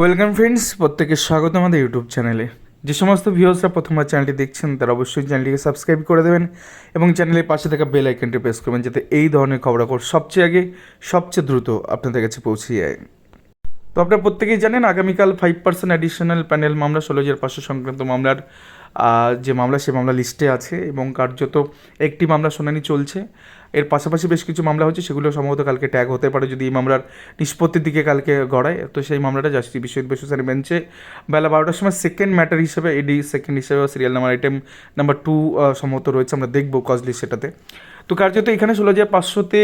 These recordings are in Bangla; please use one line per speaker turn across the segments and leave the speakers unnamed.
ওয়েলকাম ফ্রেন্ডস প্রত্যেকে স্বাগত আমাদের ইউটিউব চ্যানেলে যে সমস্ত ভিউয়ার্সরা প্রথমবার চ্যানেলটি দেখছেন, তারা অবশ্যই চ্যানেলটিকে সাবস্ক্রাইব করে দেবেন এবং চ্যানেলের পাশে থাকা বেল আইকনটি প্রেস করবেন যাতে এই ধরনের খবরাখবর সবচেয়ে আগে, সবচেয়ে দ্রুত আপনাদের কাছে পৌঁছে যায়। তো আপনারা প্রত্যেকেই জানেন, আগামীকাল ফাইভ পার্সেন্ট অ্যাডিশনাল প্যানেল মামলা, ষোলো হাজার পাঁচশো সংক্রান্ত মামলার যে মামলা, সে মামলা লিস্টে আছে এবং কার্যত একটি মামলা শুনানি চলছে। এর পাশাপাশি বেশ কিছু মামলা হচ্ছে, সেগুলো সম্ভবত কালকে ট্যাগ হতে পারে যদি এই মামলার নিষ্পত্তির দিকে কালকে গড়ায়। তো সেই মামলাটা জাস্টিস বিশ্বজিৎ বেসরকারি বেঞ্চে। বেলা বারোটার সময় সেকেন্ড ম্যাটার হিসেবে এডি সেকেন্ড হিসেবে serial number item number two সম্ভবত রয়েছে, আমরা দেখব কজলি সেটাতে। তো কার্যত এখানে ষোলো হাজার পাঁচশোতে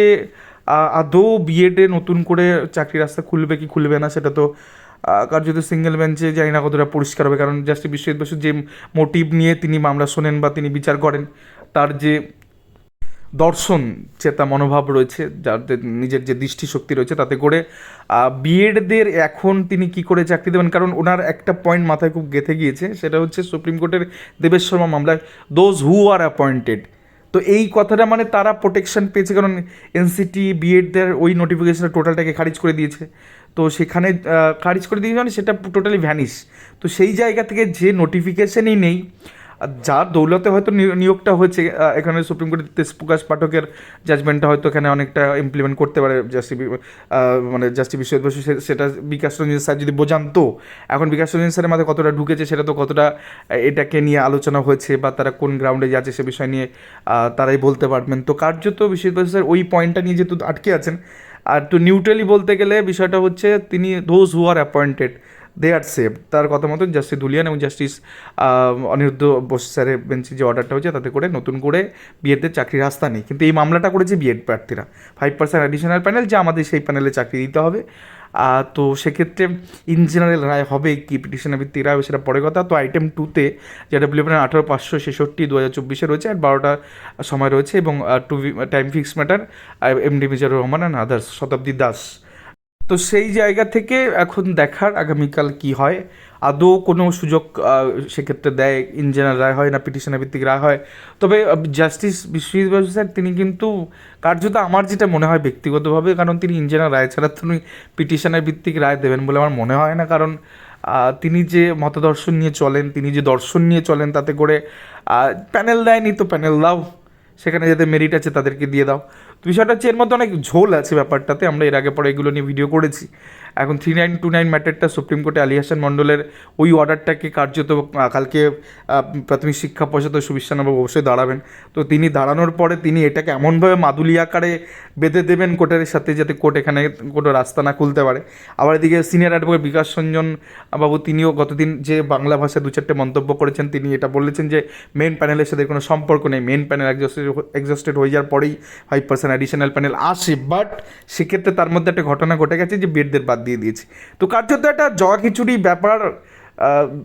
আদৌ বিএডে নতুন করে চাকরি রাস্তা খুলবে কি খুলবে না, সেটা তো কার্যত সিঙ্গেল বেঞ্চে জানি না কতটা পরিষ্কার হবে। কারণ জাস্টিস বিশ্বজিৎ বসু যে মোটিভ নিয়ে তিনি মামলা শোনেন বা তিনি বিচার করেন, তার যে দর্শন চেতা মনোভাব রয়েছে, যাদের নিজের যে দৃষ্টিশক্তি রয়েছে তাতে করে বিএডদের এখন তিনি কি করে চাকরি দেবেন? কারণ ওনার একটা পয়েন্ট মাথায় খুব গেঁথে গিয়েছে, সেটা হচ্ছে সুপ্রিম কোর্টের দেবেশ শর্মা মামলায় দোজ হু আর অ্যাপয়েন্টেড তো এই কথাটা মানে তারা প্রোটেকশন পেয়েছে, কারণ এনসিটি বিএডদের ওই নোটিফিকেশনের টোটালটাকে খারিজ করে দিয়েছে। তো সেখানে খারিজ করে দিয়েছে মানে সেটা টোটালি ভ্যানিশ তো সেই জায়গা থেকে যে নোটিফিকেশনই নেই যার দৌলতে হয়তো নিয়- নিয়োগটা হয়েছে এখানে সুপ্রিম কোর্টের তেজপ্রকাশ পাঠকের জাজমেন্টটা হয়তো এখানে অনেকটা ইমপ্লিমেন্ট করতে পারে জাস্টি মানে জাস্টি বিশ্বজিৎ বসু সেটা বিকাশ রঞ্জন স্যার যদি বোঝান তো, এখন বিকাশ রঞ্জন স্যারের মাথায় কতটা ঢুকেছে সেটা তো কতটা এটাকে নিয়ে আলোচনা হয়েছে বা তারা কোন গ্রাউন্ডে যাচ্ছে সে বিষয় নিয়ে তারাই বলতে পারবেন। তো কার্যত বিশ্বজিৎ বসু স্যার, ওই পয়েন্টটা নিয়ে যেহেতু আটকে আছেন, আর তো নিউট্রালি বলতে গেলে বিষয়টা হচ্ছে তিনি those who are appointed they are save তার কথা মতন জাস্টিস দুলিয়ান এবং জাস্টিস অনিরুদ্ধ বোস স্যারের বেঞ্চে যে অর্ডারটা হয়েছে, তাতে করে নতুন করে বিএডদের চাকরির রাস্তা নেই। কিন্তু এই মামলাটা করেছে বিএড প্রার্থীরা। ফাইভ পার্সেন্ট অ্যাডিশনাল প্যানেল যে আমাদের সেই প্যানেলে চাকরি দিতে হবে। তো সেক্ষেত্রে ইন জেনারেল রায় হবে কি পিটিশনের ভিত্তিক রায় হবে সেটা পরে কথা। তো আইটেম টুতে যেটা ব্লিপেন আঠারো পাঁচশো ছেষট্টি দু হাজার চব্বিশে রয়েছে আর বারোটা সময় রয়েছে এবং two time fix matter M MD measure Rahman and others Shatabdi Das. তো সেই জায়গা থেকে এখন দেখার আগামীকাল কি হয়? আদৌ কোনো সুযোগ সেক্ষেত্রে দেয় ইন জেনারেল রায় হয় না পিটিশনের ভিত্তিক রায় হয়? তবে জাস্টিস বিশ্বজিৎ স্যার তিনি কিন্তু কার্যত আমার যেটা মনে হয় ব্যক্তিগতভাবে, কারণ তিনি ইন জেনারেল রায় ছাড়া তিনি পিটিশনের ভিত্তিক রায় দেবেন বলে আমার মনে হয় না। কারণ তিনি যে মতদর্শন নিয়ে চলেন, তিনি যে দর্শন নিয়ে চলেন তাতে করে প্যানেল দেয়নি তো প্যানেল দাও। সেখানে যাতে মেরিট আছে তাদেরকে দিয়ে দাও। বিষয়টা হচ্ছে এর মধ্যে অনেক ঝোল আছে ব্যাপারটাতে, আমরা এর আগে পরে এগুলো নিয়ে ভিডিও করেছি। এখন থ্রি নাইন টু নাইন ম্যাটারটা সুপ্রিম কোর্টে আলী হাসান মণ্ডলের ওই অর্ডারটাকে কার্যত কালকে প্রাথমিক শিক্ষা পর্ষদ সুবিশ্বানবাবু অবশ্যই দাঁড়াবেন। তো তিনি দাঁড়ানোর পরে তিনি এটাকে এমনভাবে মাদুলি আকারে বেঁধে দেবেন কোর্টের সাথে যাতে কোর্ট এখানে কোনো রাস্তা না খুলতে পারে। আবার এদিকে সিনিয়র অ্যাডভোকেট বিকাশ রঞ্জন বাবু তিনিও গতদিন যে বাংলা ভাষায় দু চারটে মন্তব্য করেছেন, তিনি এটা বলেছেন যে মেন প্যানেলের সাথে কোনো সম্পর্ক নেই। মেন প্যানেল এক্সস্টেড এক্সস্টেড হয়ে যাওয়ার পরেই ফাইভ পার্সেন্ট অ্যাডিশনাল প্যানেল আসে। বাট সেক্ষেত্রে তার মধ্যে একটা ঘটনা ঘটে গেছে যে বেডদের বাদ দিয়ে দিয়েছে। তো কার্যত একটা জগা খিচুড়ি ব্যাপার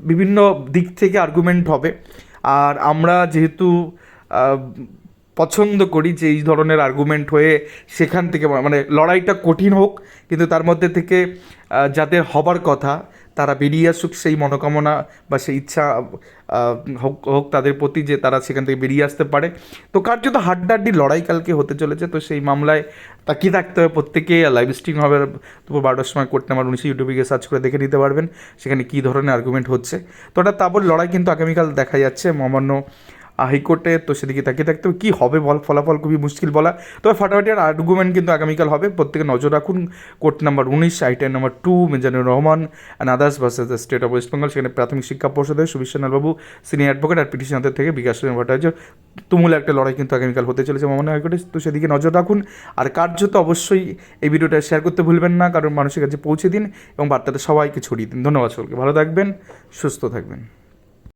বিভিন্ন দিক থেকে আর্গুমেন্ট হবে। আর আমরা যেহেতু পছন্দ করি যে এই ধরনের আর্গুমেন্ট হয়ে সেখান থেকে মানে লড়াইটা কঠিন হোক, কিন্তু তার মধ্যে থেকে যাদের হবার কথা তারা বেরিয়ে আসুক সেই মনোকামনা বা সেই ইচ্ছা হোক হোক তাদের প্রতি যে তারা সেখান থেকে বেরিয়ে আসতে পারে। তো কার্যত হাড্ডাহাড্ডি লড়াই কালকে হতে চলেছে। তো সেই মামলায় তাকিয়ে থাকতে হবে প্রত্যেকে। লাইভ স্ট্রিম হবে দুপুর বারোটার সময় করতে আমার উনিশে ইউটিউবে গিয়ে সার্চ করে দেখে নিতে পারবেন। সেখানে কী ধরনের আর্গুমেন্ট হচ্ছে। তো ওটা তারপর লড়াই কিন্তু আগামীকাল দেখা যাচ্ছে। মহামান্য হাইকোর্টে, তো সেদিকে তাকিয়ে থাকতে হবে। কী হবে বল? ফলাফল খুবই মুশকিল বলা। তবে ফাটাফাটি আর আর্গুমেন্ট কিন্তু আগামীকাল হবে। প্রত্যেকে নজর রাখুন, কোর্ট নাম্বার উনিশ item number two Mizanur Rahman and others versus the state of West Bengal সেখানে প্রাথমিক শিক্ষা পর্ষদের সুবিশ্বনাথ বাবু সিনিয়র অ্যাডভোকেট আর পিটিশনারদের থেকে বিকাশ ভট্টাচার্য। তুমুল একটা লড়াই কিন্তু আগামীকাল হতে চলেছে মহামান্য হাইকোর্টে তো সেদিকে নজর রাখুন। আর কার্যত অবশ্যই এই ভিডিওটা শেয়ার করতে ভুলবেন না। কারণ মানুষের কাছে পৌঁছে দিন এবং বার্তাটা সবাইকে ছড়িয়ে দিন। ধন্যবাদ সকলকে। ভালো থাকবেন, সুস্থ থাকবেন।